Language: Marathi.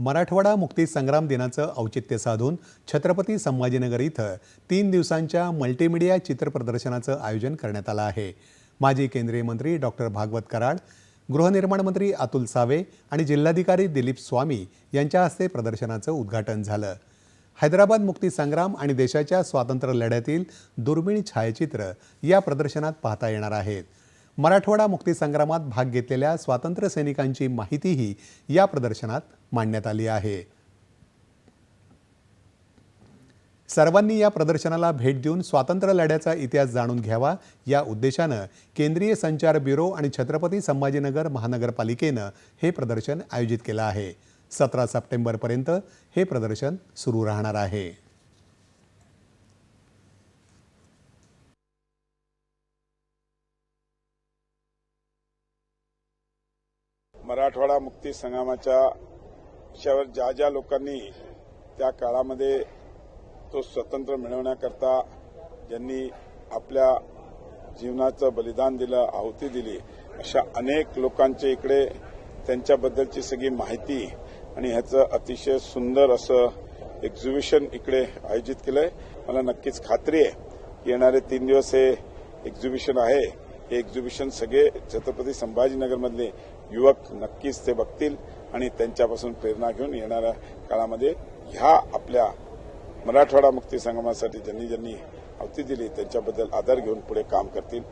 मराठवाडा मुक्ती संग्राम दिनाचं औचित्य साधून छत्रपती संभाजीनगर इथं तीन दिवसांच्या मल्टीमीडिया चित्रप्रदर्शनाचं आयोजन करण्यात आलं आहे. माजी केंद्रीय मंत्री डॉक्टर भागवत कराड गृहनिर्माण मंत्री अतुल सावे आणि जिल्हाधिकारी दिलीप स्वामी यांच्या हस्ते प्रदर्शनाचं उद्घाटन झालं. हैदराबाद मुक्ती संग्राम आणि देशाच्या स्वातंत्र्य लढ्यातील दुर्मिळ छायाचित्र या प्रदर्शनात पाहता येणार आहेत. मराठवाडा मुक्तीसंग्रामात भाग घेतलेल्या स्वातंत्र्य सैनिकांची माहितीही या प्रदर्शनात मांडण्यात आली आहे. सर्वांनी या प्रदर्शनाला भेट देऊन स्वातंत्र्य लढ्याचा इतिहास जाणून घ्यावा. या उद्देशानं केंद्रीय संचार ब्युरो आणि छत्रपती संभाजीनगर महानगरपालिकेनं हे प्रदर्शन आयोजित केलं आहे. सतरा सप्टेंबरपर्यंत हे प्रदर्शन सुरू राहणार आहे. मराठवाडा मुक्ती संग्रामाच्या विषयावर ज्या ज्या लोकांनी त्या काळामध्ये तो स्वतंत्र मिळवण्याकरता ज्यांनी आपल्या जीवनाचं बलिदान दिलं आहुती दिली अशा अनेक लोकांचे इकडे त्यांच्याबद्दलची सगळी माहिती आणि ह्याचं अतिशय सुंदर असं एक्झिबिशन इकडे आयोजित केलंय. मला नक्कीच खात्री आहे की येणारे तीन दिवस हे एक्झिबिशन आहे. हे एक्झिबिशन सगळे छत्रपती संभाजीनगरमधले युवक नक्कीच ते बघतील आणि त्यांच्यापासून प्रेरणा घेऊन येणाऱ्या काळामध्ये ह्या आपल्या मराठवाडा मुक्ती संगमासाठी ज्यांनी ज्यांनी आवती दिली त्यांच्याबद्दल आदर घेऊन पुढे काम करतील.